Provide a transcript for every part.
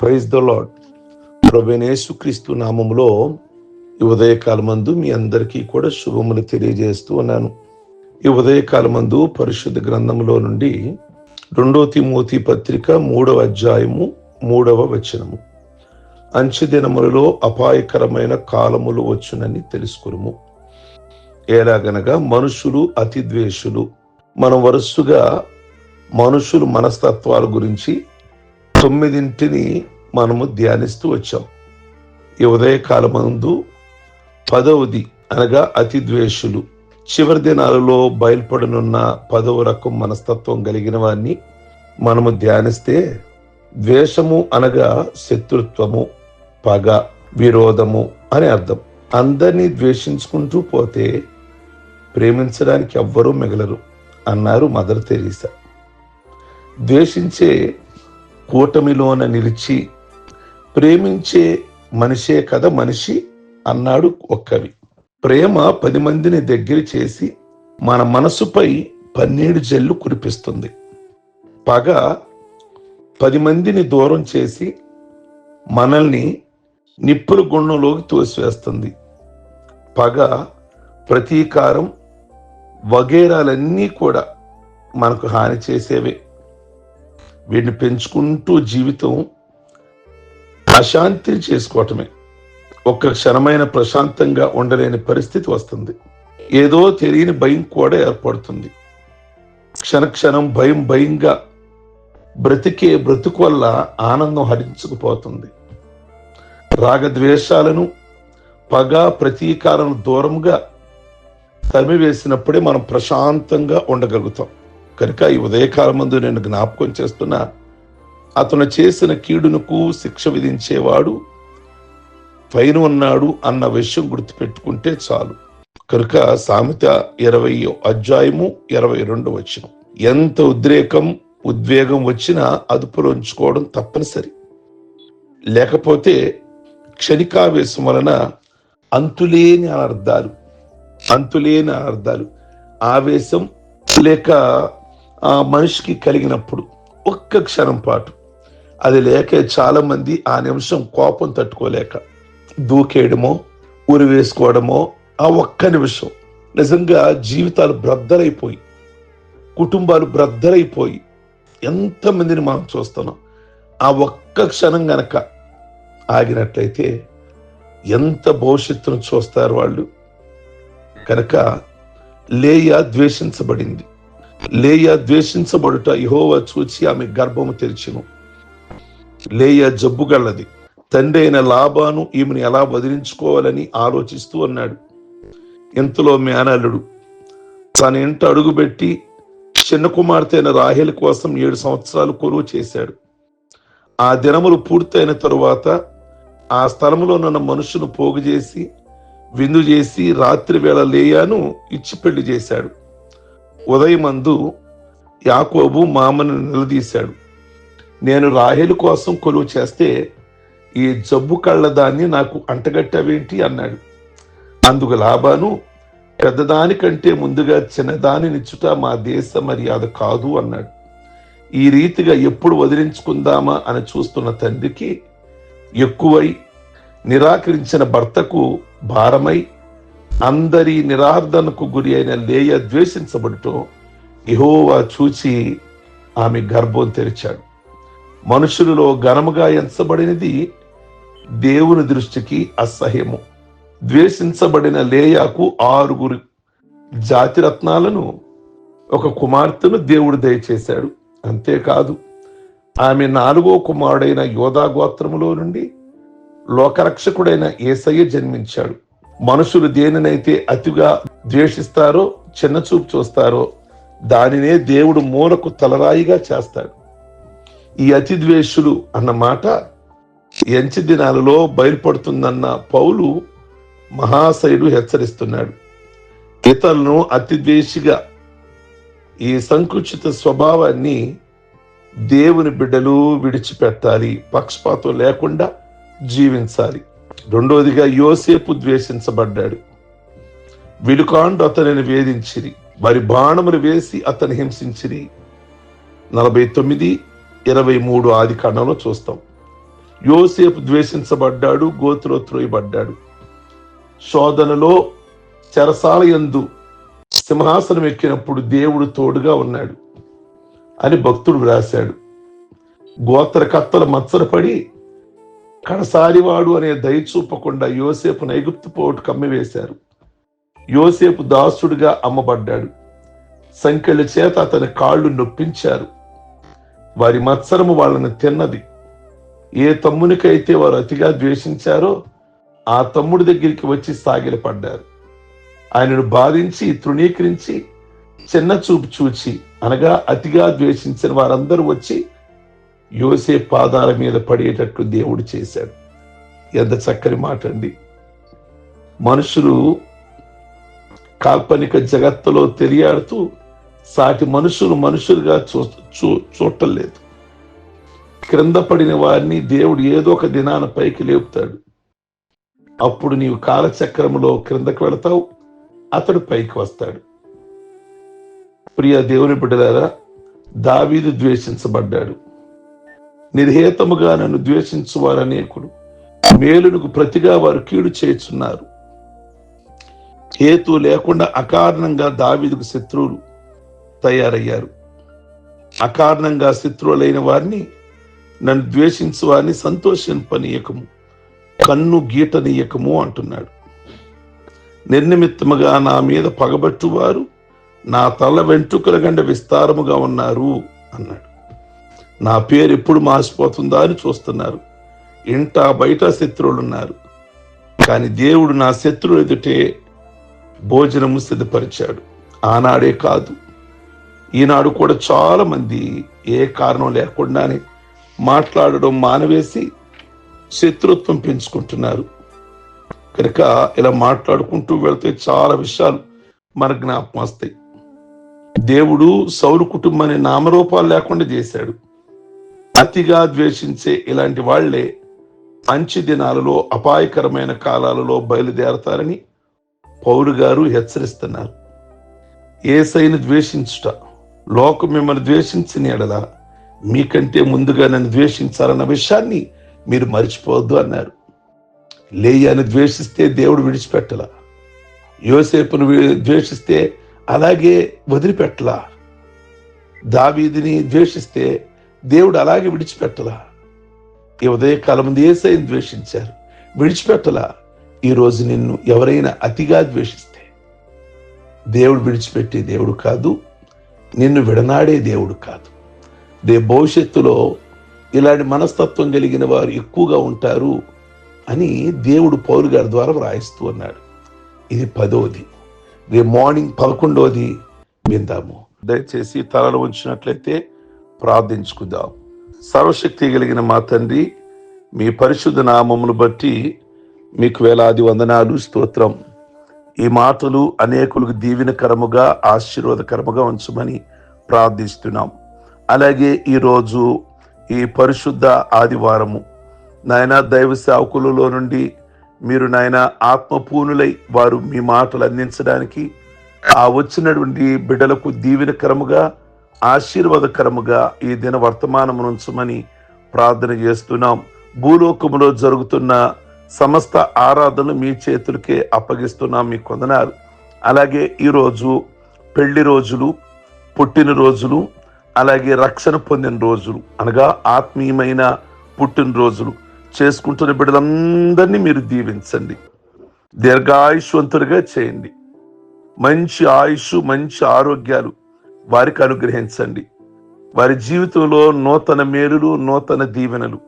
Praise the lord క్రీస్తు నామములో ఈ ఉదయకాలమందు మీ అందరికీ కూడా శుభములు తెలియజేస్తూ ఉన్నాను. ఈ ఉదయకాలమందు పరిశుద్ధ గ్రంథములో నుండి రెండో తిమోతి పత్రిక మూడవ అధ్యాయము మూడవ వచనము. అంచె దినములలో అపాయకరమైన కాలములు వచ్చునని తెలుసుకురుము ఎలాగనగా మనుషులు అతి ద్వేషులు. మనం వరుసగా మనుషులు మనస్తత్వాల గురించి తొమ్మిదింటిని మనము ధ్యానిస్తూ వచ్చాం. ఈ ఉదయకాలమందు పదవది అనగా అతి ద్వేషులు. చివరి దినాలలో బయలుపడనున్న పదవ రకం మనస్తత్వం కలిగిన వారిని మనము ధ్యానిస్తే ద్వేషము అనగా శత్రుత్వము పగ విరోధము అని అర్థం. అందరినీ ద్వేషించుకుంటూ పోతే ప్రేమించడానికి ఎవ్వరూ మిగలరు అన్నారు మదర్ తెరీసా. ద్వేషించే కూటమిలోన నిలిచి ప్రేమించే మనిషే కదా మనిషి అన్నాడు ఒక్కవి ప్రేమ పది మందిని దగ్గర చేసి మన మనసుపై పన్నీడు జల్లు కురిపిస్తుంది. పగ పది మందిని దూరం చేసి మనల్ని నిప్పుల గుండంలోకి తోసివేస్తుంది. పగ ప్రతీకారం వగేరాలన్నీ కూడా మనకు హాని చేసేవే. వీటిని పెంచుకుంటూ జీవితం అశాంతిని చేసుకోవటమే. ఒక్క క్షణమైన ప్రశాంతంగా ఉండలేని పరిస్థితి వస్తుంది. ఏదో తెలియని భయం కూడా ఏర్పడుతుంది. క్షణక్షణం భయం భయంగా బ్రతికే బ్రతుకు వల్ల ఆనందం హరించుకుపోతుంది. రాగద్వేషాలను పగ ప్రతీకారం దూరంగా తరిమివేసినప్పుడే మనం ప్రశాంతంగా ఉండగలుగుతాం. కనుక ఈ ఉదయకాలమందు నేను జ్ఞాపకం చేస్తున్నా అతను చేసిన కీడునకు శిక్ష విధించేవాడు పైన ఉన్నాడు అన్న విషయం గుర్తుపెట్టుకుంటే చాలు. కనుక సామెత ఇరవై అధ్యాయము ఇరవై రెండు వచ్చిన ఎంత ఉద్రేకం ఉద్వేగం వచ్చినా అదుపులో ఉంచుకోవడం తప్పనిసరి. లేకపోతే క్షణికావేశం వలన అంతులేని అర్థాలు అంతులేని అర్థాలు ఆవేశం లేక ఆ మనిషికి కలిగినప్పుడు ఒక్క క్షణం పాటు. అది లేక చాలామంది ఆ నిమిషం కోపం తట్టుకోలేక దూకేయడమో ఉరి వేసుకోవడమో ఆ ఒక్క నిమిషం నిజంగా జీవితాలు బ్రద్దలైపోయి కుటుంబాలు బ్రద్దలైపోయి ఎంతమందిని మనం చూస్తున్నాం. ఆ ఒక్క క్షణం గనక ఆగినట్లయితే ఎంత భవిష్యత్తును చూస్తారు వాళ్ళు? కనుక లేయ ద్వేషించబడింది. లేయ ద్వేషించబడుట ఇహోవ చూచి ఆమె గర్భము తెరిచిను. లేయ జబ్బుగల్లది తండ్రి అయిన లాభాను ఈమెను ఎలా వదిలించుకోవాలని ఆలోచిస్తూ అన్నాడు. ఇంతలో మేనల్లుడు తన ఇంట అడుగుపెట్టి చిన్న కుమార్తె అయిన రాహేల్ కోసం ఏడు సంవత్సరాలు కొలువు చేశాడు. ఆ దినములు పూర్తయిన తరువాత ఆ స్థలంలో ఉన్న మనుషును పోగు చేసి విందు చేసి రాత్రి వేళ లేయాను ఇచ్చి పెళ్ళి చేశాడు. ఉదయమందు యాకోబు మామను నిలదీశాడు. నేను రాహేలు కోసం కొలువు చేస్తే ఈ జబ్బు కళ్ళ దాన్ని నాకు అంటగట్టావేంటి అన్నాడు. అందుకు లాభాను పెద్దదానికంటే ముందుగా చిన్నదానినిచ్చుట మా దేశ మర్యాద కాదు అన్నాడు. ఈ రీతిగా ఎప్పుడు వదిలించుకుందామా అని చూస్తున్న తండ్రికి ఎక్కువై నిరాకరించిన భర్తకు భారమై అందరి నిరార్ధనకు గురి అయిన లేయ ద్వేషించబడుటో ఇహోవా చూచి ఆమె గర్భం తెరిచాడు. మనుషులలో ఘనముగా ఎంచబడినది దేవుని దృష్టికి అసహ్యము. ద్వేషించబడిన లేయాకు ఆరుగురు జాతిరత్నాలను ఒక కుమార్తెను దేవుడు దయచేశాడు. అంతేకాదు ఆమె నాలుగో కుమారుడైన యోధా గోత్రములో నుండి లోకరక్షకుడైన ఏసయ్య జన్మించాడు. మనుషులు దేనినైతే అతిగా ద్వేషిస్తారో చిన్న చూపు చూస్తారో దానినే దేవుడు మూలకు తలరాయిగా చేస్తాడు. ఈ అతి ద్వేషులు అన్న మాట ఎంచి దినాలలో బయలుపడుతుందన్న పౌలు మహాశయుడు హెచ్చరిస్తున్నాడు. ఇతరులను అతి ద్వేషిగా ఈ సంకుచిత స్వభావాన్ని దేవుని బిడ్డలు విడిచిపెట్టాలి. పక్షపాతం లేకుండా జీవించాలి. రెండోదిగా యోసేపు ద్వేషించబడ్డాడు. విలుకాండు అతనిని వేధించిరి వారి బాణములు వేసి అతని హింసించిరి. నలభై తొమ్మిది ఇరవై మూడు ఆది కాండంలో చూస్తాం. యోసేపు ద్వేషించబడ్డాడు గోతులో త్రోయబడ్డాడు. శోధనలో చెరసాల యందు సింహాసనం ఎక్కినప్పుడు దేవుడు తోడుగా ఉన్నాడు అని భక్తుడు వ్రాశాడు. గోత్ర కత్తల మత్సరపడి కడసారివాడు అనే దయ చూపకుండా యోసేపు నైగుప్తు పోటు కమ్మివేశారు యోసేపు దాసుడిగా అమ్మబడ్డాడు. సంఖ్యల చేత అతని కాళ్ళు నొప్పించారు. వారి మత్సరము వాళ్ళని తిన్నది. ఏ తమ్మునికైతే వారు అతిగా ద్వేషించారో ఆ తమ్ముడి దగ్గరికి వచ్చి సాగిలపడ్డారు ఆయనను బాధించి తృణీకరించి చిన్న చూపు చూచి అనగా అతిగా ద్వేషించిన వారందరూ వచ్చి యోసే పాదాల మీద పడేటట్లు దేవుడు చేశాడు. ఎంత చక్కని మాట అండి. మనుషులు కాల్పనిక జగత్తులో తెలియాడుతూ సాటి మనుషులు మనుషులుగా చూ చూ చూడటం లేదు క్రింద పడిన వారిని దేవుడు ఏదో ఒక దినాన పైకి లేపుతాడు. అప్పుడు నీవు కాలచక్రములో క్రిందకు వెళతావు అతడు పైకి వస్తాడు. ప్రియ దేవుని బిడ్డలారా దావీదు ద్వేషించబడ్డాడు. నిర్హేతముగా నన్ను ద్వేషించు వారు అనేకుడు మేలునకు ప్రతిగా వారు కీడు చేస్తున్నారు హేతు లేకుండా అకారణంగా దావిదుకు శత్రువులు తయారయ్యారు. అకారణంగా శత్రువులైన వారిని నన్ను ద్వేషించు వారిని సంతోషింపనీయకము కన్ను గీటనీయకము అంటున్నాడు. నిర్నిమిత్తముగా నా మీద పగబట్టువారు నా తల వెంట్రుకల గండ విస్తారముగా ఉన్నారు అన్నాడు. నా పేరు ఎప్పుడు మాసిపోతుందా అని చూస్తున్నారు. ఇంట బయట శత్రువులు ఉన్నారు కానీ దేవుడు నా శత్రువు ఎదుటే భోజనము సిద్ధపరిచాడు. ఆనాడే కాదు ఈనాడు కూడా చాలా మంది ఏ కారణం లేకుండానే మాట్లాడడం మానవేసి శత్రుత్వం పెంచుకుంటున్నారు. కనుక ఇలా మాట్లాడుకుంటూ వెళ్తే చాలా విషయాలు మన జ్ఞాపకం వస్తాయి. దేవుడు సౌరు కుటుంబాన్ని నామరూపాలు లేకుండా చేశాడు. అతిగా ద్వేషించే ఇలాంటి వాళ్ళే మంచి దినాలలో అపాయకరమైన కాలాలలో బయలుదేరతారని పౌరు గారు హెచ్చరిస్తున్నారు. ఏసైని ద్వేషించుట లోకం మిమ్మల్ని ద్వేషించిన ఎడల మీకంటే ముందుగా నన్ను ద్వేషించాలన్న విషయాన్ని మీరు మర్చిపోవద్దు అన్నారు. లేయాని ద్వేషిస్తే దేవుడు విడిచిపెట్టల యోసేపును ద్వేషిస్తే అలాగే వదిలిపెట్టలా. దావీదిని ద్వేషిస్తే దేవుడు అలాగే విడిచిపెట్టలా. ఈ ఉదయకాలం దేశం ఏసైని ద్వేషించారు. విడిచిపెట్టలా. ఈరోజు నిన్ను ఎవరైనా అతిగా ద్వేషిస్తే. దేవుడు విడిచిపెట్టే దేవుడు కాదు. నిన్ను విడనాడే దేవుడు కాదు. దే భవిష్యత్తులో ఇలాంటి మనస్తత్వం కలిగిన వారు ఎక్కువగా ఉంటారు అని దేవుడు పౌరు గారి ద్వారా వ్రాయిస్తూ ఉన్నాడు. ఇది పదోది రేపు మార్నింగ్ పదకొండవది విందాము. దయచేసి తలలు ఉంచినట్లయితే ప్రార్థించుకుందాం. సర్వశక్తి కలిగిన మా తండ్రి మీ పరిశుద్ధ నామమును బట్టి మీకు వేలాది వందనాలు స్తోత్రం. ఈ మాటలు అనేకులకు దీవెనకరముగా ఆశీర్వాదకరముగా ఉంచమని ప్రార్థిస్తున్నాం. అలాగే ఈరోజు ఈ పరిశుద్ధ ఆదివారము. నాయన దైవ సేవకులలో నుండి మీరు నాయన ఆత్మపూనులై వారు మీ మాటలు అందించడానికి ఆ వచ్చినటువంటి బిడ్డలకు దీవెనకరముగా ఆశీర్వాదకరముగా ఈ దిన వర్తమానం ఉంచమని ప్రార్థన చేస్తున్నాం. భూలోకములో జరుగుతున్న సమస్త ఆరాధనలు మీ చేతులకే అప్పగిస్తున్నాం మీ కొందనాలు అలాగే ఈరోజు పెళ్ళి రోజులు పుట్టినరోజులు అలాగే రక్షణ పొందిన రోజులు అనగా ఆత్మీయమైన పుట్టినరోజులు చేసుకుంటున్న బిడ్డలందరినీ మీరు దీవించండి. దీర్ఘాయుష్వంతులుగా చేయండి. మంచి ఆయుష్ మంచి ఆరోగ్యాలు వారికి అనుగ్రహించండి. వారి జీవితంలో నూతన మేలులు నూతన దీవెనలు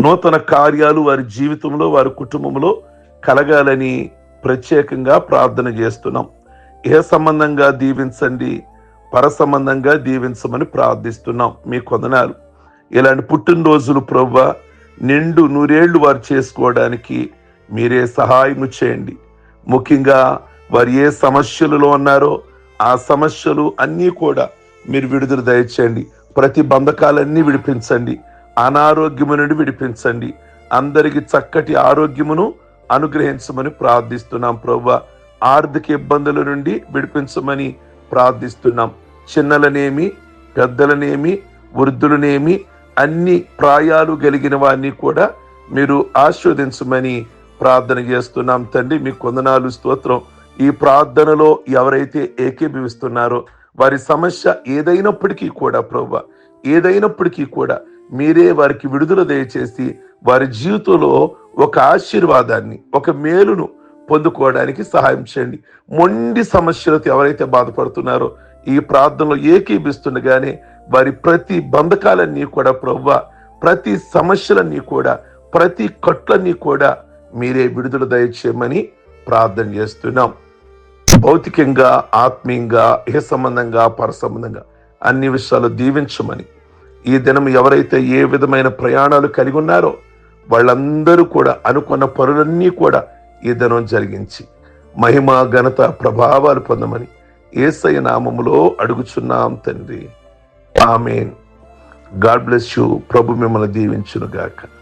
నూతన కార్యాలు వారి జీవితంలో వారి కుటుంబంలో కలగాలని ప్రత్యేకంగా ప్రార్థన చేస్తున్నాం. ఏ సంబంధంగా దీవించండి పర సంబంధంగా దీవించమని ప్రార్థిస్తున్నాం. మీ కొందనాలు ఇలాంటి పుట్టినరోజులు ప్రవ్వ నిండు నూరేళ్ళు వారు చేసుకోవడానికి మీరే సహాయము చేయండి. ముఖ్యంగా వారు ఏ సమస్యలలో ఉన్నారో ఆ సమస్యలు అన్నీ కూడా మీరు విడుదల దయచేయండి. ప్రతి బంధకాలన్నీ విడిపించండి. అనారోగ్యము నుండి విడిపించండి. అందరికి చక్కటి ఆరోగ్యమును అనుగ్రహించమని ప్రార్థిస్తున్నాం ప్రవ్వ. ఆర్థిక ఇబ్బందుల నుండి విడిపించమని ప్రార్థిస్తున్నాం. చిన్నలనేమి పెద్దలనేమి వృద్ధులనేమి అన్ని ప్రాయాలు కలిగిన వారిని కూడా మీరు ఆస్వాదించమని ప్రార్థన చేస్తున్నాం. తండ్రి మీ కొందనాలు స్తోత్రం. ఈ ప్రార్థనలో ఎవరైతే ఏకీభవిస్తున్నారో వారి సమస్య ఏదైనప్పటికీ కూడా ప్రభు ఏదైనప్పటికీ కూడా మీరే వారికి విడుదల దయచేసి వారి జీవితంలో ఒక ఆశీర్వాదాన్ని ఒక మేలును పొందుకోవడానికి సహాయం చేయండి. మొండి సమస్యలతో ఎవరైతే బాధపడుతున్నారో ఈ ప్రార్థనలో ఏకీభిస్తుండగానే వారి ప్రతి బంధకాలన్నీ కూడా ప్రవ్వ ప్రతి సమస్యలన్నీ కూడా ప్రతి కట్లన్నీ కూడా మీరే విడుదల దయచేయమని ప్రార్థన చేస్తున్నాం. భౌతికంగా ఆత్మీయంగా ఏ సంబంధంగా పర సంబంధంగా అన్ని విషయాలు దీవించమని ఈ దినం ఎవరైతే ఏ విధమైన ప్రయాణాలు కలిగి ఉన్నారో వాళ్ళందరూ కూడా అనుకున్న పనులన్నీ కూడా ఈ దినం జరిగించి మహిమ ఘనత ప్రభావాలు పొందమని ఏసయ నామములో అడుగుచున్నాం తండ్రి. ఆమెన్. God bless you. ప్రభు మిమ్మల్ని దీవించును గాక